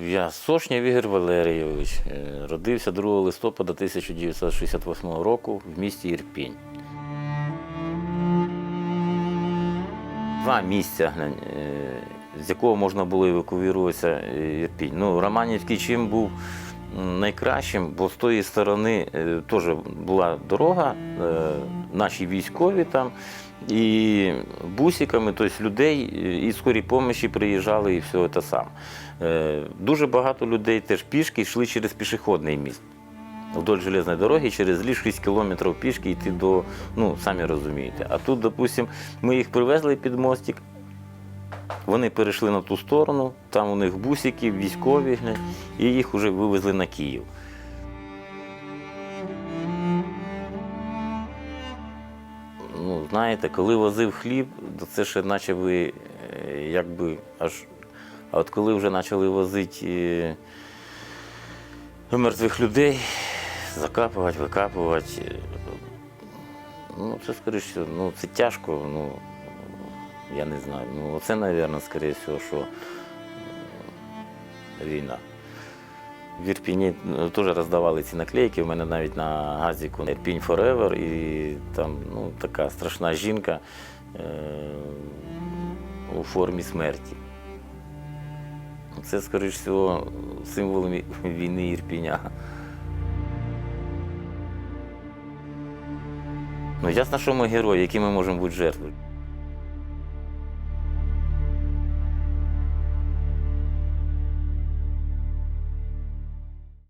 Я Сошнєв Ігор Валерійович. е, Родився 2 листопада 1968 року в місті Ірпінь. Два місця, е, з якого можна було евакуюватися е, Ірпінь. Ну, Романівський чим був найкращим, бо з тої сторони теж була дорога, наші військові там, і бусиками, тобто людей і скорі помощі приїжджали, і все це саме. Е, Дуже багато людей теж пішки йшли через пішохідний міст. Вдоль железної дороги через ліс 6 кілометрів пішки йти до, ну, самі розумієте. А тут, допустимо, ми їх привезли під мостик, вони перейшли на ту сторону, там у них бусики, військові, і їх вже вивезли на Київ. Знаєте, коли возив хліб, то це ще наче ви е, якби аж. А от коли вже почали возити е, мертвих людей, закапувати, викапувати, е, ну це скоріше, ну це тяжко, ну я не знаю. Ну, це, мабуть, скоріше що війна. В Ірпіні ну, теж роздавали ці наклейки. У мене навіть на газіку Ірпінь Forever, і там ну, така страшна жінка е- у формі смерті. Це, скоріш всього, символ війни Ірпіня. Ну, ясно, що ми герої, які ми можемо бути жертвою.